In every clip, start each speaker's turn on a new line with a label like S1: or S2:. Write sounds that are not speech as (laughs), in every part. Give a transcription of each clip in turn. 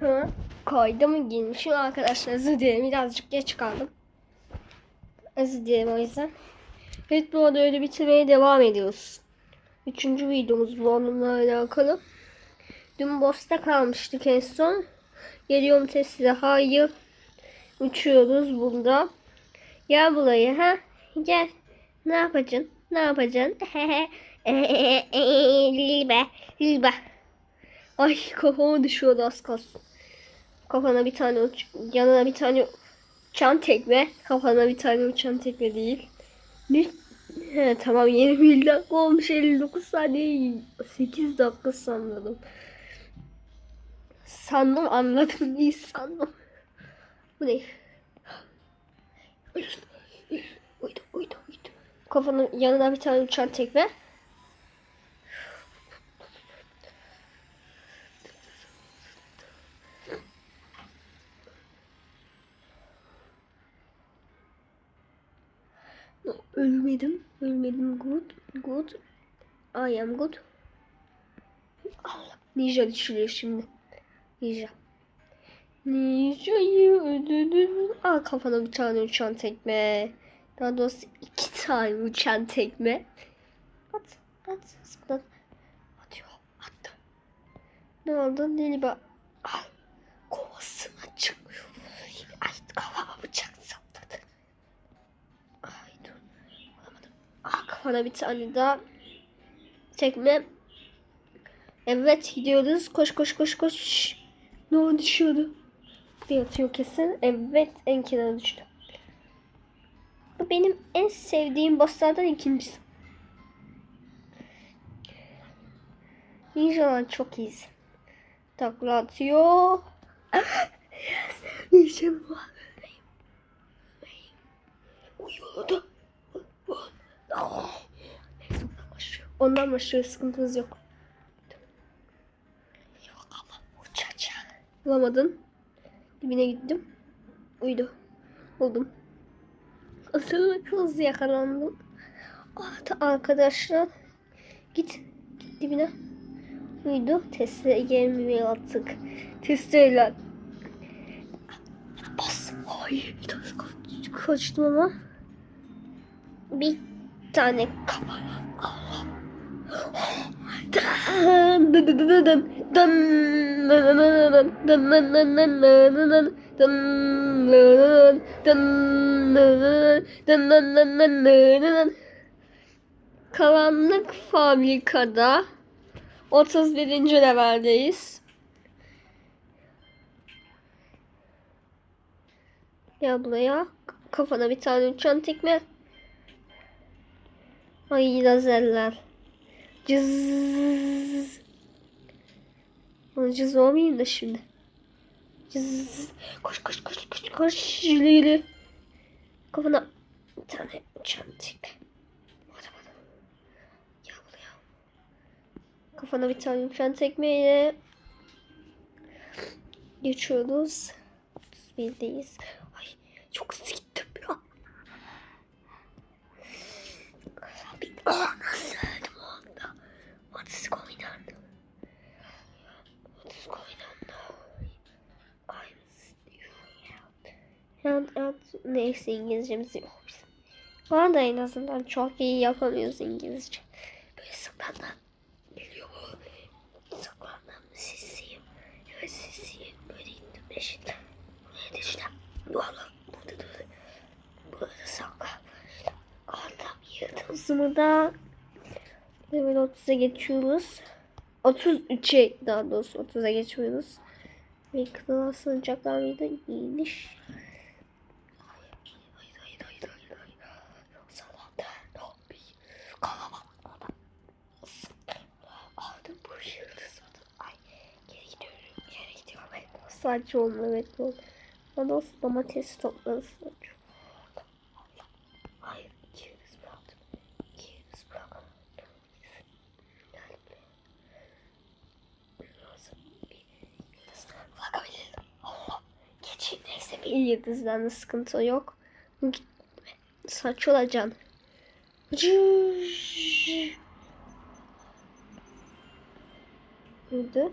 S1: Hı? Koydum giymişim arkadaşlar. Özür dilerim. Birazcık geç kaldım. Özür dilerim o yüzden. Evet bu arada öyle bitirmeye devam ediyoruz. Üçüncü videomuz bu onunla alakalı. Dün bosta kalmıştık en son. Geliyorum Tesla. Hayır. Uçuyoruz burada. Gel buraya ha. Gel. Ne yapacaksın? Ne yapacaksın? (laughs) Lilbe. Lilbe. Ay kafama düşüyordu az kalsın. Kafana bir tane (laughs) yanına bir tane uçan tekme. Kafana bir tane uçan tekme değil. Ne? He, tamam 21 dakika olmuş 59 saniye 8 dakika sandım. Sandım anladım değil sandım. Bu ne? Uydu uydu uydu. Kafanın yanına bir tane uçan tekme. Ölmedim. Ölmedim. Good. Good. I am good. Allah. Ninja düşürüyor şimdi. Ninja. Ninja'yı öldürdün. Al kafana bir tane uçan tekme. Daha doğrusu iki tane uçan tekme. At. At. Zıplat. Atıyor. Attı. Ne oldu? Neliba. Al. Ah kafana bir tane daha tekme. Evet gidiyoruz. Koş koş koş koş. Ne oldu düşüyordu? Bir kesin. Evet en kenara düştü. Bu benim en sevdiğim bosslardan ikincisi. Ninja'dan çok iyiyiz. Takla atıyor. Ninja bu. Uyuyordu. Ondan başlıyor sıkıntımız yok. Yok ama uçacak. Bulamadın. Dibine gittim. Uydu. Buldum. Asıl hızlı yakalandım. Ah, arkadaşlar. Git. Git dibine. Uydu. Testereyi gelmeye attık. Testereyle. Bas. Ay. Kaç, kaçtım ama. Bir tane kafana Karanlık fabrikada 31. leveldeyiz. Gel buraya. Kafana bir tane uçan tekme. Ay lazerler. Cız. Bana cız olmayayım da şimdi. Cız. Koş koş koş koş koş. Lili. Kafana bir tane buraya. Kafana bir tane uçan tekmeyle geçiyoruz. 31'deyiz. Ay çok hızlı gittim ya. Bir oh, nasıl öldüm o anda? What is going on? What is going on now? I'm still out. Neyse İngilizcemiz yok bizim. Bana da en azından çok iyi yapamıyoruz İngilizce. Böyle saklandan geliyor bu. Saklandan sesiyim. Evet sesiyim. Böyle gittim eşitle. Buraya düştüm. Valla. Burada durdu. Burada saklan. Adam yırtılsımı da level 30'a geçiyoruz. 33'e daha doğrusu 30'a geçiyoruz. Ve kılığa sığınacaklar mıydı? İyiymiş. Hayır, hayır, hayır, hayır, hayır, hayır. Yoksa iyi yıldızlarla sıkıntı yok. Saç olacaksın. Burada.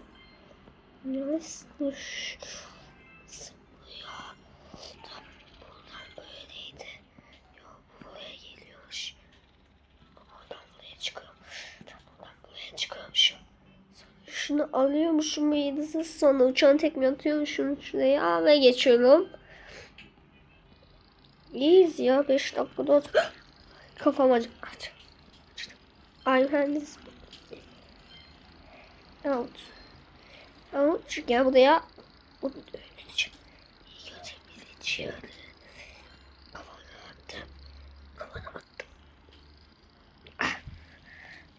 S1: Nasıl? şunu alıyormuşum ve yıldızın sonra uçan tekme atıyormuşum şuraya ve geçiyorum. İyiyiz ya 5 dakikada ot- (gasps) Kafam acı. Aç. Açtım. Ay mühendis. Out. Out. Gel buraya. Bunu öğreteceğim. İlk önce bir içiyor. Attım. Kafana attım.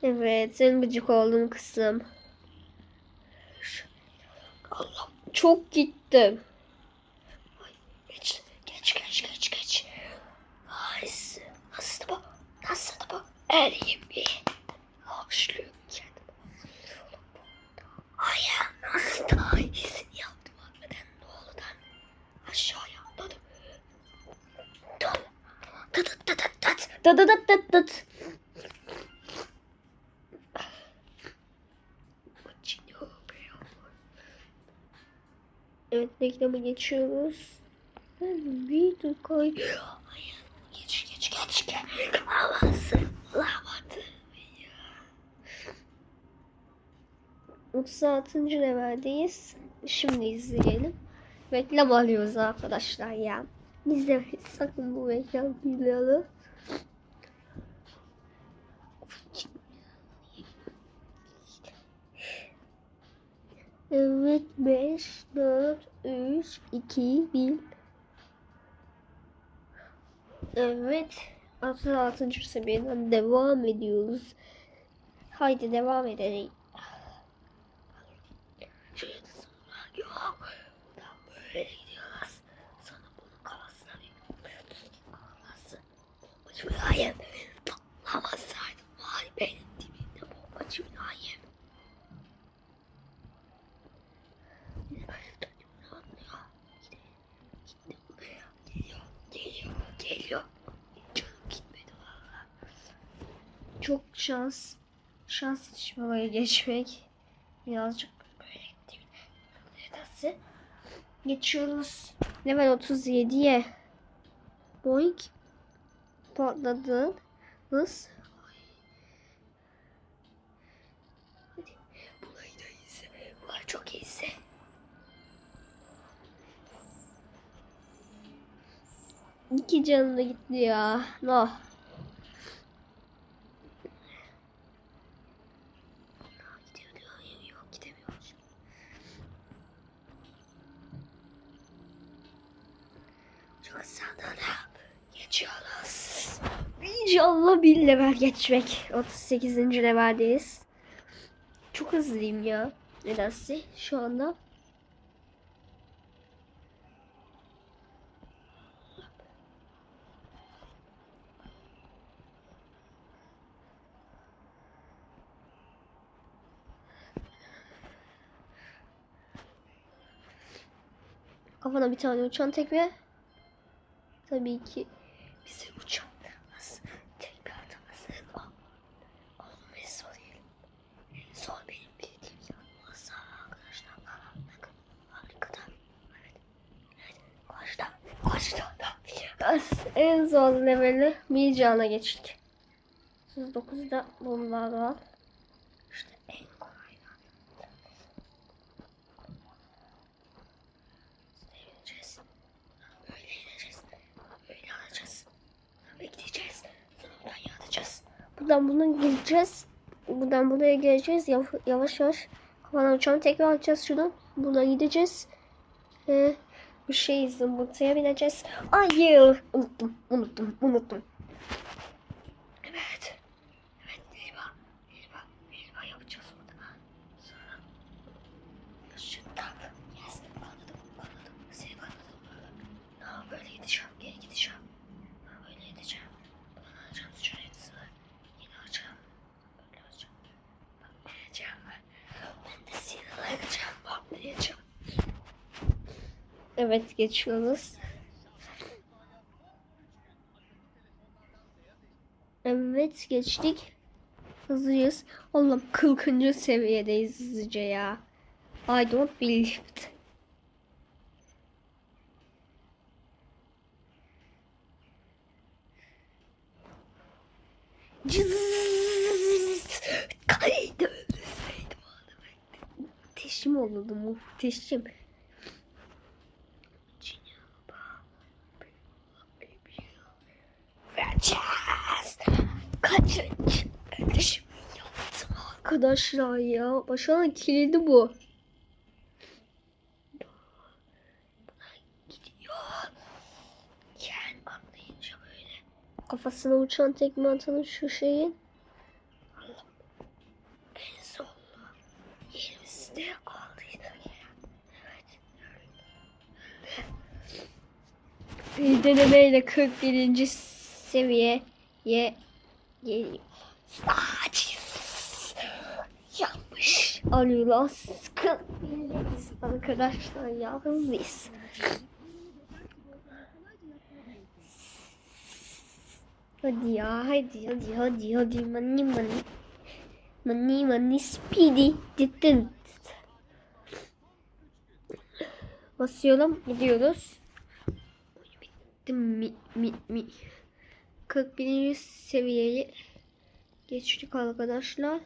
S1: Evet, sen gıcık oldun kızım. Allah, çok gittim. Ay, geç, geç, geç, geç, geç. Nice. Nasıl bu? Nasıl bu? Eriyim bir. Hoşluyorum kendimi. Ay ya, nasıl daha iyisini yaptım hakikaten doğrudan. Aşağıya atladım. Dur. Dıt dıt dıt dıt. Dıt dıt dıt dıt. Evet reklamı geçiyoruz. Bir koy. Hayır geç geç geç. geç. Havası ya. 36. leveldeyiz. Şimdi izleyelim. Reklam alıyoruz arkadaşlar ya. İzlemeyin sakın bu reklam videoları. Evet 5, 4, 3, 2, 1. Evet 66. seviyeden devam ediyoruz. Haydi devam edelim. Bombacı mülayim. Patlamasaydı var benim dibimde bombacı mülayim. Geliyor, geliyor, geliyor. Canım gitmedi valla. Çok şans. Şans oraya geçmek. Birazcık böyle. Nedense. Geçiyoruz. Level 37'ye. Boink. Patladın. Hız. Hadi. Burayı da izle. Burayı çok iyi izle. İki canım da gitti ya. No. Gidiyor diyor. Hayır, Yok gidemiyor. Çok sana geçiyoruz. İnşallah bir level geçmek. 38. leveldeyiz. Çok hızlıyım ya. Nedense şu anda. Kafana bir tane uçan tekme. Tabii ki bize uçan nasıl tekme atamazsın. O, oğlum en zor değil. En zor benim bildiğim yanmazsa arkadaşlar. Bakın harikada. Evet. Evet. Karşıda. Karşıda. As, en zor leveli Mijana geçtik. 39'da bunlar var. İşte en kolaydan. Seveceğiz. Böyle. Bekleyeceğiz. Sonra yatacağız. Buradan buna gireceğiz. Buradan buraya geleceğiz. Yavaş yavaş. Kafadan uçağını tekrar alacağız şuradan. Buradan gideceğiz. Ee, şey zımbırtıya bineceğiz. Hayır. Unuttum. Unuttum. Unuttum. Evet. Evet. Elba. Elba. Elba yapacağız burada. Sonra. Şurada. Yes. Anladım. Anladım. Seni anladım. Ha, böyle gideceğim. Geri gideceğim. Ha, böyle gideceğim. Buradan alacağım. Şöyle sıra. Yine alacağım. Böyle alacağım. Bakmayacağım. Ben de sinirleneceğim. Bakmayacağım. Evet geçiyoruz. Evet geçtik. Hızlıyız. Oğlum 40. seviyedeyiz hızlıca ya. I don't believe it. Kaydı ölseydim Muhteşem olurdu muhteşem. Arkadaşlar ya. Başına kilidi bu. Kafasına uçan tekme atanın şu şeyin. En sonunda yerimizde aldıydı. Evet. Bir denemeyle 41. seviyeye geliyor. Aciz. Sıkıntıyız arkadaşlar. Yalnız. Hadi ya hadi hadi hadi hadi money money. Money money speedy. Cidden. Basıyorum gidiyoruz. Mi, mi, mi. 41. seviyeyi geçtik arkadaşlar.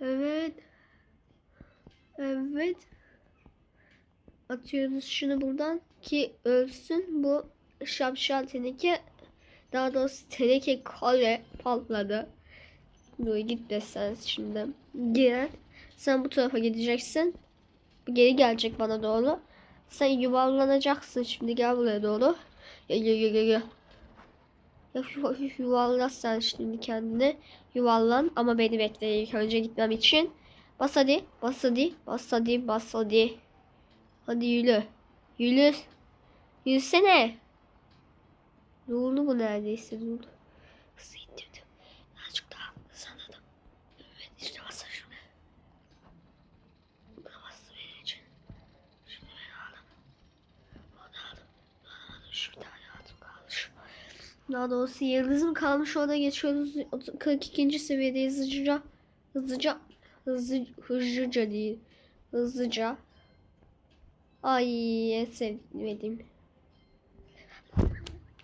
S1: Evet. Evet. Atıyoruz şunu buradan ki ölsün. Bu şapşal teneke daha doğrusu teneke kale patladı. Dur git sen şimdi. Gel. Sen bu tarafa gideceksin. Geri gelecek bana doğru. Sen yuvarlanacaksın şimdi gel buraya doğru. Gel gel gel gel. yuvarla sen şimdi kendini. Yuvarlan ama beni bekle ilk önce gitmem için. Bas hadi. Bas hadi. Bas hadi. Bas hadi. Hadi yürü. Yürü. Yürüsene. Durdu bu neredeyse. Hızlı indirdim. Azıcık daha sanırım. Evet işte basa şunu. Buna bastı benim için. Şimdi ben aldım. Onu aldım. Onu aldım. Şurada hayatım kalmış. Daha doğrusu yıldızım kalmış. Orada geçiyoruz. 42. seviyedeyiz hızlıca. Hızlıca. Hızlı, hızlıca değil. Hızlıca. Ay en sevmediğim.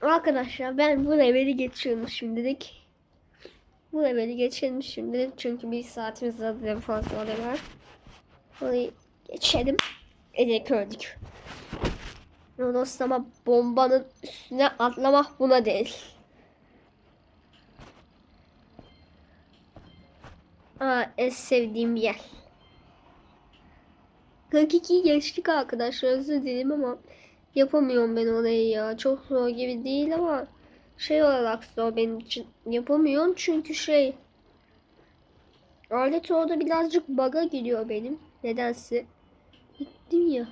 S1: Arkadaşlar ben bu leveli geçiyorum şimdilik. Bu leveli geçelim şimdilik çünkü bir saatimiz zaten fazla level. Orayı geçelim. Ece gördük. Rodos ama bombanın üstüne atlamak buna değil. Aa, en sevdiğim yer. 42 geçtik arkadaşlar özür dilerim ama yapamıyorum ben orayı ya. Çok zor gibi değil ama şey olarak zor benim için. Yapamıyorum çünkü şey alet orada birazcık bug'a giriyor benim. Nedense. Gittim ya.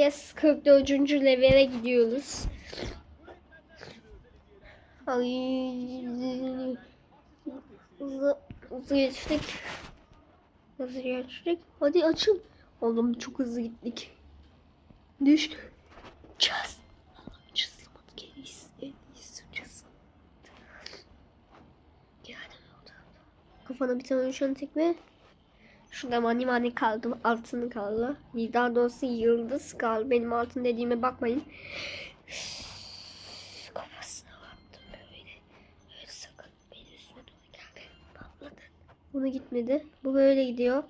S1: Yes 44. levele gidiyoruz. Ay hızlı, geçtik. Hızlı geçtik. Hadi açın. Oğlum çok hızlı gittik. Düş. Çaz. Kafana bir tane uçan tekme. Şurada mani mani kaldı. Altın kaldı. Daha doğrusu yıldız kaldı. Benim altın dediğime bakmayın. Kafasına baktım böyle. Böyle sakın beni üstüne doğru geldi. Patladı. Bunu gitmedi. Bu böyle gidiyor.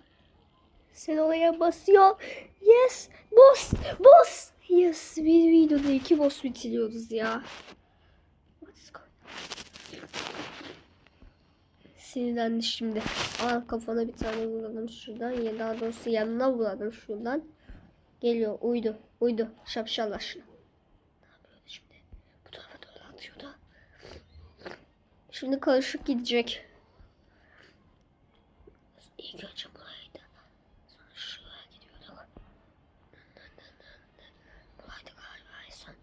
S1: Sen oraya basıyor. Yes. Boss. Boss. Yes. Bir videoda iki boss bitiriyoruz ya. Let's go. Sinirlendi şimdi. Al kafana bir tane vuralım şuradan. Ya daha doğrusu yanına vuralım şuradan. Geliyor. Uydu. Uydu. Şapşallaşlı. Ne yapıyordu şimdi? Bu tarafa doğru atıyordu. Şimdi karışık gidecek. İlk önce buraydı. Sonra şuraya gidiyorduk. Buraydı galiba en son.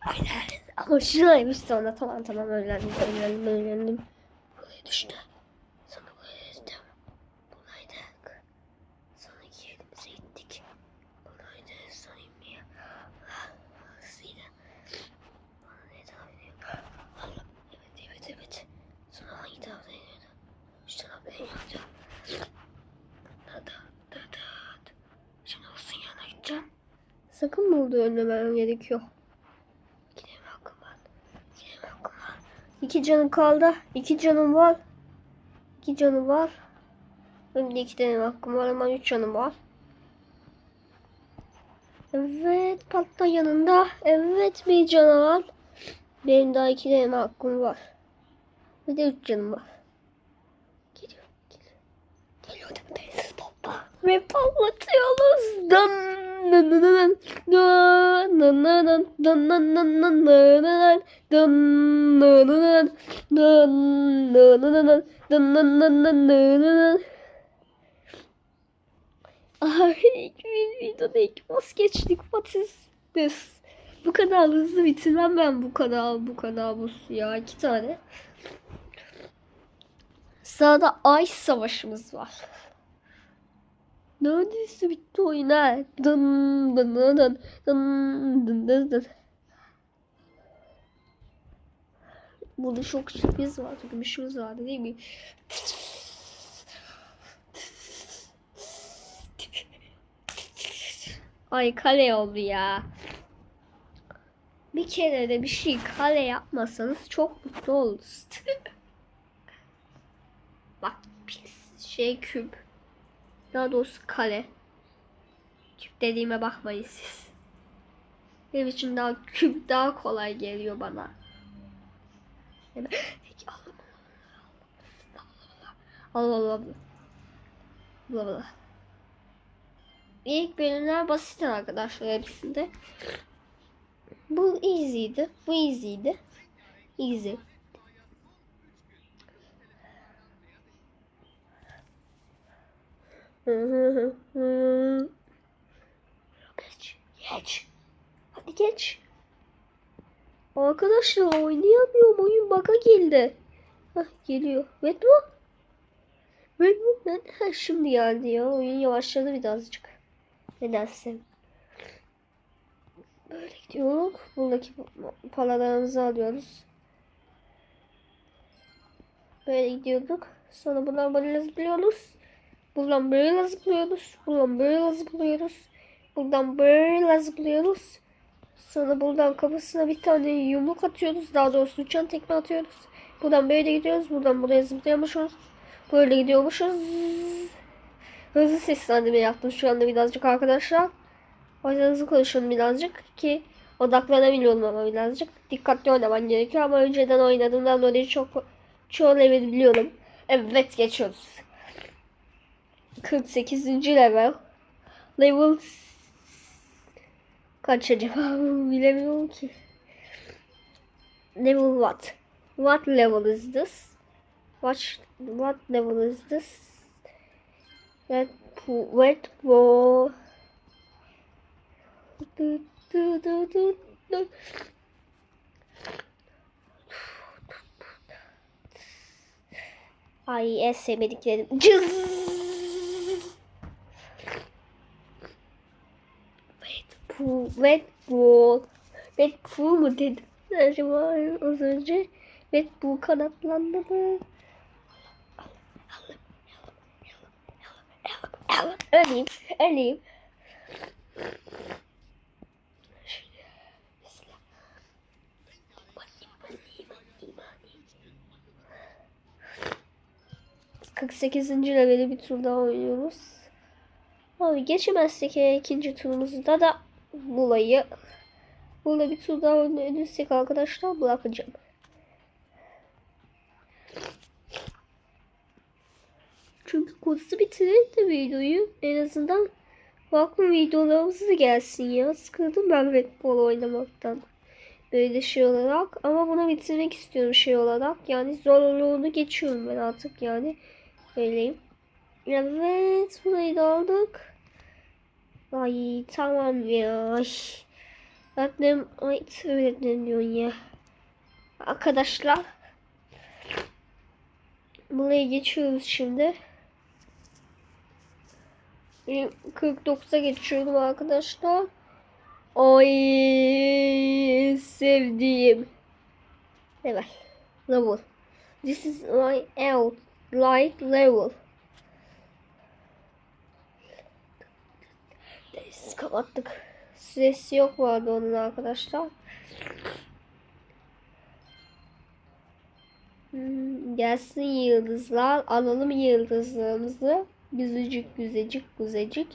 S1: Aynen hoşlaymış sonra tamam tamam öğrendim öğrendim öğrendim. Buraya düştü. Sonra buraya devam. Buradaydık. Sonra yerimize gittik. Buradaydı sayımlıya. Hızlıydı. Bana ne tahmin ediyor? Allah. Evet evet evet. Sonra hangi tarafta iniyordu? Şu tarafta iniyordu. Da da da da. Şimdi olsun yana gideceğim. Sakın burada önlemem gerekiyor. İki canım kaldı. İki canım var. İki canım var. Benim de iki tane hakkım var ama üç canım var. Evet patla yanında. Evet bir canavar. Benim daha iki tane hakkım var. Bir de üç canım var. Geliyor. Geliyor. Geliyor ve patlatıyoruz. Dın. Ay, ilk videoda ilk vazgeçtik Patiz. Bu kadar hızlı bitirmem ben bu kadar bu kadar bu ya iki tane. Sırada Ay Savaşımız var. Neredeyse bitti oyun ha. Dın dın dın dın dın dın dın dın. Burada çok sürpriz var. Gümüşümüz vardı değil mi? Ay kale oldu ya. Bir kere de bir şey kale yapmasanız çok mutlu oluruz. (laughs) Bak pis şey küp. Daha doğrusu kale. Küp dediğime bakmayın siz. Benim için daha küp daha kolay geliyor bana. Allah Allah Allah. Allah. İlk bölümler basit arkadaşlar hepsinde. Bu easy'di. Bu easy'di. Easy. Geç. Geç. Hadi geç. Arkadaşlar oynayamıyorum. Oyun bug'a geldi. Hah geliyor. Bu. Ben ha, şimdi geldi ya. Oyun yavaşladı birazcık. Nedense. Böyle gidiyoruz. Buradaki paralarımızı alıyoruz. Böyle gidiyorduk. Sonra buradan böyle zıplıyoruz. Buradan böyle zıplıyoruz. Buradan böyle zıplıyoruz. Buradan böyle zıplıyoruz. Sonra buradan kafasına bir tane yumruk atıyoruz. Daha doğrusu uçan tekme atıyoruz. Buradan böyle gidiyoruz. Buradan buraya zıplıyormuşuz. Böyle gidiyormuşuz. Hızlı seslendirme yaptım şu anda birazcık arkadaşlar. O yüzden hızlı konuşuyorum birazcık ki odaklanabiliyorum ama birazcık. Dikkatli oynaman gerekiyor ama önceden oynadığımdan dolayı çok çoğu level biliyorum. Evet geçiyoruz. 48. level. Level kaç acaba (laughs) bilemiyorum ki. Level what? What level is this? What what level is this? Pool, red pool. Du, du, du, du, du. Ay en sevmediklerim. Cız. Red pool, red pool mu dedim acaba az önce? Red pool kanatlandı mı? Öleyim, öleyim. Kırk sekizinci leveli bir tur daha oynuyoruz. Abi geçemezsek ikinci turumuzda da bulayı burada bir tur daha oynayabilirsek arkadaşlar bırakacağım. Çünkü konusu bitirelim de videoyu. En azından farklı videolarımız gelsin ya. Sıkıldım ben Red Bull oynamaktan. Böyle şey olarak. Ama bunu bitirmek istiyorum şey olarak. Yani zorluğunu geçiyorum ben artık yani. Öyleyim. Evet. Burayı da aldık. Ay tamam ya. Öğretmenim, ay öğretmenim diyorsun ya. Arkadaşlar. Buraya geçiyoruz şimdi. 49'a geçiyorum arkadaşlar. Ay sevdiğim. Evet. Level. This is my out light level. Neyse kapattık. Süresi yok vardı onun arkadaşlar. Hmm, gelsin yıldızlar. Alalım yıldızlarımızı. Güzecik güzecik güzecik.